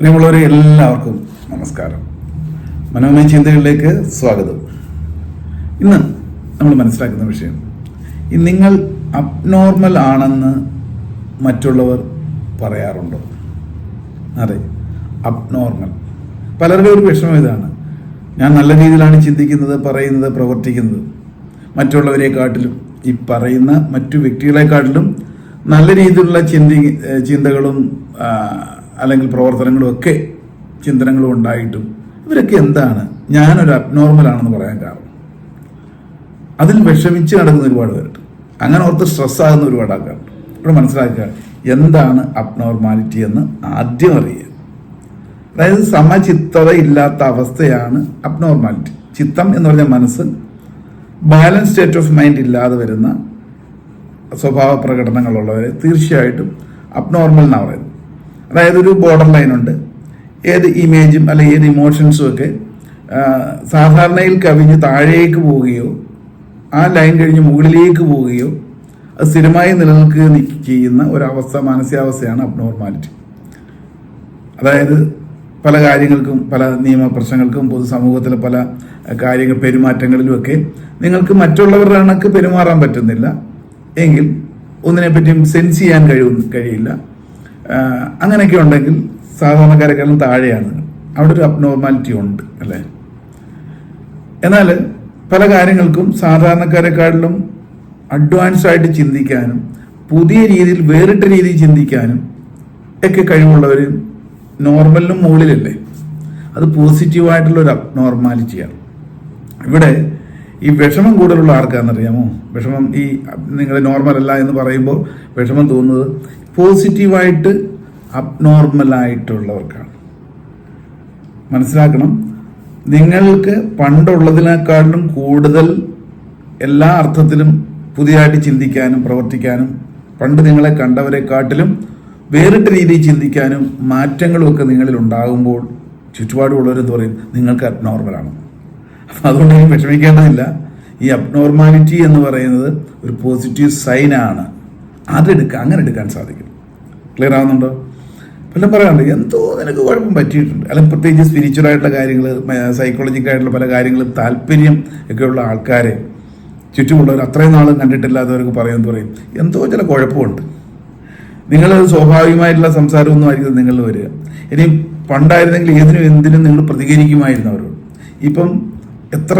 പ്രിയമുള്ളവരെ എല്ലാവർക്കും നമസ്കാരം. മനോമയ ചിന്തകളിലേക്ക് സ്വാഗതം. ഇന്ന് നമ്മൾ മനസ്സിലാക്കുന്ന വിഷയം നിങ്ങൾ അബ്നോർമൽ ആണെന്ന് മറ്റുള്ളവർ പറയാറുണ്ടോ? അതെ അബ്നോർമൽ പലരുടെ ഒരു വിഷമം ഇതാണ്. ഞാൻ നല്ല രീതിയിലാണ് ചിന്തിക്കുന്നത് പറയുന്നത് പ്രവർത്തിക്കുന്നത്. മറ്റുള്ളവരെക്കാട്ടിലും ഈ പറയുന്ന മറ്റു വ്യക്തികളെക്കാട്ടിലും നല്ല രീതിയിലുള്ള ചിന്തി ചിന്തകളും അല്ലെങ്കിൽ പ്രവർത്തനങ്ങളും ഒക്കെ ചിന്തനങ്ങളും ഉണ്ടായിട്ടും ഇവരൊക്കെ എന്താണ്? ഞാനൊരു അബ്നോർമൽ ആണെന്ന് പറയാൻ കാരണം. അതിൽ വിഷമിച്ച് നടക്കുന്ന ഒരുപാട് പേരുണ്ട്. അങ്ങനെ ഓർത്ത് സ്ട്രെസ് ആകുന്ന ഒരുപാട് ആൾക്കാരുണ്ട്. ഇവിടെ മനസ്സിലാക്കുക എന്താണ് അബ്നോർമാലിറ്റി എന്ന് ആദ്യം അറിയുക. അതായത് സമചിത്തത ഇല്ലാത്ത അവസ്ഥയാണ് അബ്നോർമാലിറ്റി ചിത്തം എന്ന് പറഞ്ഞ മനസ്സ് ബാലൻസ് സ്റ്റേറ്റ് ഓഫ് മൈൻഡ് ഇല്ലാതെ വരുന്ന സ്വഭാവ പ്രകടനങ്ങളുള്ളവരെ തീർച്ചയായിട്ടും അബ്നോർമൽ എന്നാണ് പറയുന്നത്. അതായത് ഒരു ബോർഡർ ലൈൻ ഉണ്ട്. ഏത് ഇമേജും അല്ലെ ഏത് ഇമോഷൻസും ഒക്കെ സാധാരണയിൽ കവിഞ്ഞ് താഴേക്ക് പോവുകയോ ആ ലൈൻ കഴിഞ്ഞ് മുകളിലേക്ക് പോവുകയോ അത് സ്ഥിരമായി നിലനിൽക്കുക ചെയ്യുന്ന ഒരവസ്ഥ മാനസികാവസ്ഥയാണ് അബ്നോർമാലിറ്റി അതായത് പല കാര്യങ്ങൾക്കും പല നിയമപ്രശ്നങ്ങൾക്കും പൊതുസമൂഹത്തിലെ പല കാര്യങ്ങൾ പെരുമാറ്റങ്ങളിലുമൊക്കെ നിങ്ങൾക്ക് മറ്റുള്ളവരുടെ കണക്ക് പെരുമാറാൻ പറ്റുന്നില്ല. എങ്കിൽ ഒന്നിനെപ്പറ്റിയും സെൻസ് ചെയ്യാൻ കഴിയും കഴിയില്ല. അങ്ങനെയൊക്കെ ഉണ്ടെങ്കിൽ സാധാരണക്കാരെക്കാളും താഴെയാണ്. അവിടെ ഒരു അബ്നോർമാലിറ്റി ഉണ്ട് അല്ലേ? എന്നാൽ പല കാര്യങ്ങൾക്കും സാധാരണക്കാരെക്കാളിലും അഡ്വാൻസ് ആയിട്ട് ചിന്തിക്കാനും പുതിയ രീതിയിൽ വേറിട്ട രീതിയിൽ ചിന്തിക്കാനും ഒക്കെ കഴിവുള്ളവർ നോർമലിനും മുകളിലല്ലേ? അത് പോസിറ്റീവായിട്ടുള്ള ഒരു അബ്നോർമാലിറ്റിയാണ് ഇവിടെ ഈ വിഷമം കൂടുതലുള്ള ആർക്കാണെന്നറിയാമോ? വിഷമം ഈ നിങ്ങൾ നോർമൽ അല്ല എന്ന് പറയുമ്പോൾ വിഷമം തോന്നുന്നത് പോസിറ്റീവായിട്ട് അബ്നോർമലായിട്ടുള്ളവർക്കാണ് മനസ്സിലാക്കണം? നിങ്ങൾക്ക് പണ്ടുള്ളതിനേക്കാളും കൂടുതൽ എല്ലാ അർത്ഥത്തിലും പുതിയതായിട്ട് ചിന്തിക്കാനും പ്രവർത്തിക്കാനും പണ്ട് നിങ്ങളെ കണ്ടവരെക്കാട്ടിലും വേറിട്ട രീതിയിൽ ചിന്തിക്കാനും മാറ്റങ്ങളുമൊക്കെ നിങ്ങളിൽ ഉണ്ടാകുമ്പോൾ ചുറ്റുപാടുമുള്ളവരെന്ന് പറയും? നിങ്ങൾക്ക് അബ്നോർമലാണ് അതുകൊണ്ട് ഇനി വിഷമിക്കേണ്ടതില്ല. ഈ അബ്നോർമാലിറ്റി എന്ന് പറയുന്നത് ഒരു പോസിറ്റീവ് സൈനാണ് അതെടുക്കുക അങ്ങനെ എടുക്കാൻ സാധിക്കും. ക്ലിയർ ആവുന്നുണ്ടോ? പലരും പറയാറുണ്ട് എന്തോ നിനക്ക് കുഴപ്പം പറ്റിയിട്ടുണ്ട്. അല്ലെങ്കിൽ പ്രത്യേകിച്ച് സ്പിരിച്വൽ ആയിട്ടുള്ള കാര്യങ്ങൾ സൈക്കോളജിക്കൽ ആയിട്ടുള്ള പല കാര്യങ്ങളും താല്പര്യം ഒക്കെയുള്ള ആൾക്കാരെ ചുറ്റുമുള്ളവർ അത്രയും നാളും കണ്ടിട്ടില്ലാത്തവർക്ക് പറയുമെന്ന് പറയും. എന്തോ ചില കുഴപ്പമുണ്ട്. നിങ്ങൾ സ്വാഭാവികമായിട്ടുള്ള സംസാരമൊന്നും ആയിരിക്കും നിങ്ങളിൽ വരിക. ഇനി പണ്ടായിരുന്നെങ്കിൽ ഏതിനും എന്തിനും നിങ്ങൾ പ്രതികരിക്കുമായിരുന്നു അവരോട്. ഇപ്പം എത്ര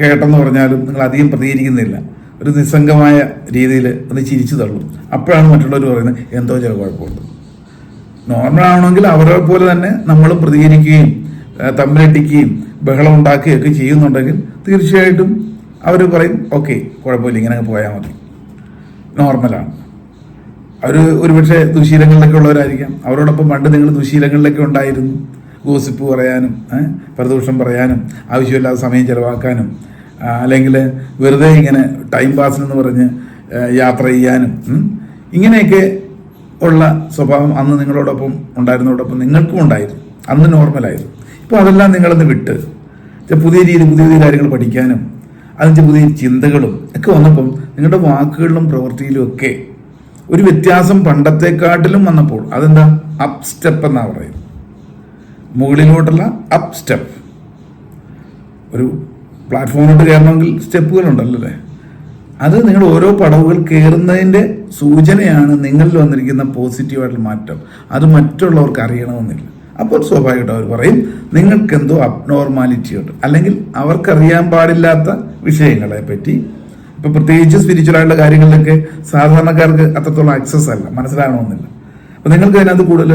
കേട്ടെന്ന് പറഞ്ഞാലും നിങ്ങൾ അധികം പ്രതികരിക്കുന്നില്ല. ഒരു നിസ്സംഗമായ രീതിയിൽ ഒന്ന് ചിരിച്ചു തള്ളും. അപ്പോഴാണ് മറ്റുള്ളവർ പറയുന്നത് എന്തോ ചില കുഴപ്പമുണ്ട്. നോർമൽ ആണെങ്കിൽ അവരെ പോലെ തന്നെ നമ്മൾ പ്രതികരിക്കുകയും തമ്മിലടിക്കുകയും ബഹളം ഉണ്ടാക്കുകയും ഒക്കെ ചെയ്യുന്നുണ്ടെങ്കിൽ തീർച്ചയായിട്ടും അവർ പറയും ഓക്കെ കുഴപ്പമില്ല ഇങ്ങനെ പോയാൽ മതി. നോർമലാണ് അവർ ഒരുപക്ഷെ ദുശീലങ്ങളിലൊക്കെ ഉള്ളവരായിരിക്കാം. അവരോടൊപ്പം പണ്ട് നിങ്ങൾ ദുശീലങ്ങളിലൊക്കെ ഉണ്ടായിരുന്നു. ഗോസിപ്പ് പറയാനും പ്രദൂഷം പറയാനും ആവശ്യമില്ലാത്ത സമയം ചിലവാക്കാനും അല്ലെങ്കിൽ വെറുതെ ഇങ്ങനെ ടൈം പാസിനെന്ന് പറഞ്ഞ് യാത്ര ചെയ്യാനും ഇങ്ങനെയൊക്കെ ഉള്ള സ്വഭാവം അന്ന് നിങ്ങളോടൊപ്പം ഉണ്ടായിരുന്നതോടൊപ്പം നിങ്ങൾക്കും ഉണ്ടായിരുന്നു. അന്ന് നോർമലായിരുന്നു ഇപ്പോൾ അതെല്ലാം നിങ്ങളൊന്ന് വിട്ട് പുതിയ രീതി പുതിയ പുതിയ കാര്യങ്ങൾ പഠിക്കാനും അതിന്റെ പുതിയ ചിന്തകളും ഒക്കെ വന്നപ്പം നിങ്ങളുടെ വാക്കുകളിലും പ്രവൃത്തിയിലും ഒക്കെ ഒരു വ്യത്യാസം പണ്ടത്തെക്കാട്ടിലും വന്നപ്പോൾ അതെന്താ? അപ് സ്റ്റെപ്പ് എന്നാ പറയുന്നത്. മുകളിലോട്ടുള്ള അപ്പ് സ്റ്റെപ്പ് ഒരു പ്ലാറ്റ്ഫോമിലോട്ട് കയറണമെങ്കിൽ സ്റ്റെപ്പുകളുണ്ടല്ലോ അത് നിങ്ങൾ ഓരോ പടവുകൾ കയറുന്നതിന്റെ സൂചനയാണ് നിങ്ങളിൽ വന്നിരിക്കുന്ന പോസിറ്റീവായിട്ടുള്ള മാറ്റം. അത് മറ്റുള്ളവർക്ക് അറിയണമെന്നില്ല. അപ്പോൾ സ്വാഭാവികമായിട്ട് അവർ പറയും നിങ്ങൾക്ക് എന്തോ അബ്നോർമാലിറ്റി ഉണ്ട് അല്ലെങ്കിൽ അവർക്കറിയാൻ പാടില്ലാത്ത വിഷയങ്ങളെ പറ്റി ഇപ്പം പ്രത്യേകിച്ച് സ്പിരിച്വൽ ആയിട്ടുള്ള കാര്യങ്ങളിലൊക്കെ സാധാരണക്കാർക്ക് അത്രത്തോളം ആക്സസ് അല്ല. മനസ്സിലാകണമെന്നില്ല. അപ്പൊ നിങ്ങൾക്ക് അതിനകത്ത് കൂടുതൽ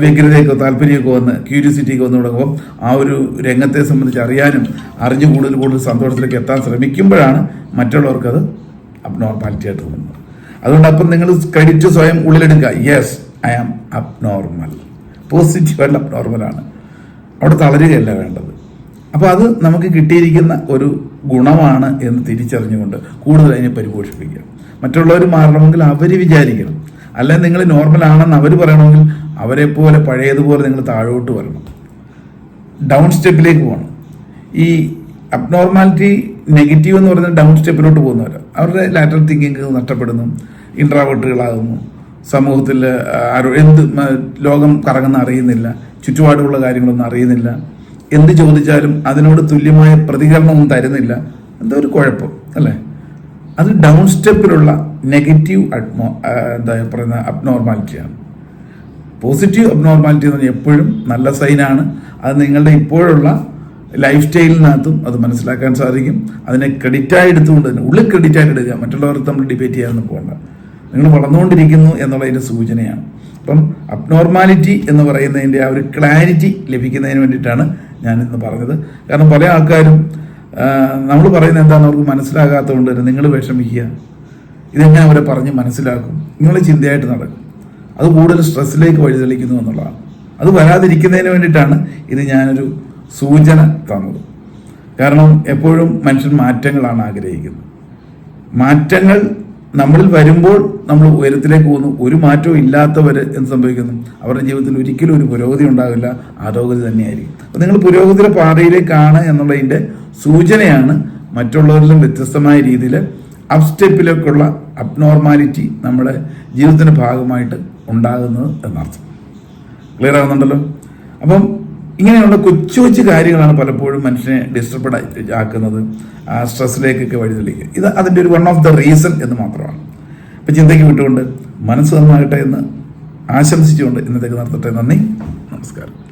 വ്യഗ്രതയൊക്കെ താല്പര്യമൊക്കെ വന്ന് ക്യൂരിയോസിറ്റിയൊക്കെ വന്ന് തുടങ്ങുമ്പോൾ ആ ഒരു രംഗത്തെ സംബന്ധിച്ച് അറിയാനും അറിഞ്ഞു കൂടുതൽ കൂടുതൽ സന്തോഷത്തിലേക്ക് എത്താൻ ശ്രമിക്കുമ്പോഴാണ് മറ്റുള്ളവർക്കത് അബ്നോർമാലിറ്റി ആയിട്ട് തോന്നുന്നത്. അതുകൊണ്ട് അപ്പം നിങ്ങൾ ക്രെഡിറ്റ് സ്വയം ഉള്ളിലെടുക്കുക. യെസ് ഐ ആം അബ്നോർമൽ പോസിറ്റീവായിട്ടുള്ള അബ്നോർമലാണ് അവിടെ തളരുകയല്ല വേണ്ടത്. അപ്പോൾ അത് നമുക്ക് കിട്ടിയിരിക്കുന്ന ഒരു ഗുണമാണ് എന്ന് തിരിച്ചറിഞ്ഞുകൊണ്ട് കൂടുതൽ അതിനെ പരിപോഷിപ്പിക്കുക. മറ്റുള്ളവർ മാറണമെങ്കിൽ അവർ വിചാരിക്കണം. അല്ലെങ്കിൽ നിങ്ങൾ നോർമൽ ആണെന്ന് അവർ പറയണമെങ്കിൽ അവരെ പോലെ പഴയതുപോലെ നിങ്ങൾ താഴോട്ട് വരണം. ഡൗൺ സ്റ്റെപ്പിലേക്ക് പോകണം. ഈ അബ്നോർമാലിറ്റി നെഗറ്റീവ് എന്ന് പറയുന്നത് ഡൗൺ സ്റ്റെപ്പിലോട്ട് പോകുന്നവർ അവരുടെ ലാറ്ററൽ തിങ്കിങ് നഷ്ടപ്പെടുന്നു ഇൻട്രാവേർട്ടുകളാകുന്നു സമൂഹത്തിൽ ആരോ എന്ത് ലോകം കറങ്ങുന്ന അറിയുന്നില്ല ചുറ്റുപാടുമുള്ള കാര്യങ്ങളൊന്നും അറിയുന്നില്ല. എന്ത് ചോദിച്ചാലും അതിനോട് തുല്യമായ പ്രതികരണമൊന്നും തരുന്നില്ല. എന്തോ ഒരു കുഴപ്പം അല്ലേ? അത് ഡൗൺ സ്റ്റെപ്പിലുള്ള നെഗറ്റീവ് അഡ്മോ എന്താ പറയുന്ന അബ്നോർമാലിറ്റിയാണ് പോസിറ്റീവ് അബ്നോർമാലിറ്റി എന്ന് പറഞ്ഞാൽ എപ്പോഴും നല്ല സൈനാണ് അത് നിങ്ങളുടെ ഇപ്പോഴുള്ള ലൈഫ് സ്റ്റൈലിനകത്തും അത് മനസ്സിലാക്കാൻ സാധിക്കും. അതിനെ ക്രെഡിറ്റായി എടുത്തുകൊണ്ട് തന്നെ ഉള്ളിൽ ക്രെഡിറ്റായിട്ട് എടുക്കുക. മറ്റുള്ളവർ നമ്മൾ ഡിബേറ്റ് ചെയ്യാമെന്ന് പോകണ്ട. നിങ്ങൾ വളർന്നുകൊണ്ടിരിക്കുന്നു എന്നുള്ളതിന്റെ സൂചനയാണ്. അപ്പം അബ്നോർമാലിറ്റി എന്ന് പറയുന്നതിന്റെ ആ ഒരു ക്ലാരിറ്റി ലഭിക്കുന്നതിന് വേണ്ടിയിട്ടാണ് ഞാനിന്ന് പറഞ്ഞത്. കാരണം പല ആൾക്കാരും നമ്മൾ പറയുന്നത് എന്താണെന്ന് അവർക്ക് മനസ്സിലാകാത്തതുകൊണ്ട് തന്നെ നിങ്ങൾ വിഷമിക്കുക. ഇതെങ്ങനെ അവരെ പറഞ്ഞ് മനസ്സിലാക്കും. നിങ്ങളുടെ ചിന്തയായിട്ട് നടക്കും. അത് കൂടുതൽ സ്ട്രെസ്സിലേക്ക് വഴിതെളിക്കുന്നു എന്നുള്ളതാണ്. അത് വരാതിരിക്കുന്നതിന് വേണ്ടിയിട്ടാണ് ഇത് ഞാനൊരു സൂചന തന്നത്. കാരണം എപ്പോഴും മനുഷ്യൻ മാറ്റങ്ങളാണ് ആഗ്രഹിക്കുന്നത്. മാറ്റങ്ങൾ നമ്മളിൽ വരുമ്പോൾ നമ്മൾ ഉയരത്തിലേക്ക് പോകുന്നു. ഒരു മാറ്റവും ഇല്ലാത്തവർ എന്ത് സംഭവിക്കുന്നു? അവരുടെ ജീവിതത്തിൽ ഒരിക്കലും ഒരു പുരോഗതി ഉണ്ടാവില്ല. അധോഗതി തന്നെയായിരിക്കും. അപ്പം നിങ്ങൾ പുരോഗതിയുടെ പാതയിലേക്കാണ് എന്നുള്ളതിന്റെ സൂചനയാണ് മറ്റുള്ളവരിലും വ്യത്യസ്തമായ രീതിയിൽ അപ് സ്റ്റെപ്പിലേക്കുള്ള അബ്നോർമാലിറ്റി നമ്മുടെ ജീവിതത്തിന്റെ ഭാഗമായിട്ട് ഉണ്ടാകുന്നത് എന്നർത്ഥം. ക്ലിയർ ആകുന്നുണ്ടല്ലോ? അപ്പം ഇങ്ങനെയുള്ള കൊച്ചു കൊച്ചു കാര്യങ്ങളാണ് പലപ്പോഴും മനുഷ്യനെ ഡിസ്റ്റർബഡ് ആക്കുന്നത്. ആ സ്ട്രെസ്സിലേക്കൊക്കെ വഴിതെളിക്കുക. ഇത് അതിന്റെ ഒരു വൺ ഓഫ് ദ റീസൺ എന്ന് മാത്രമാണ്. അപ്പം ചിന്തയ്ക്ക് വിട്ടുകൊണ്ട് മനസ്സ് നന്നാകട്ടെ എന്ന് ആശംസിച്ചുകൊണ്ട് ഇന്നത്തേക്ക് നടത്തട്ടെ നന്ദി. നമസ്കാരം.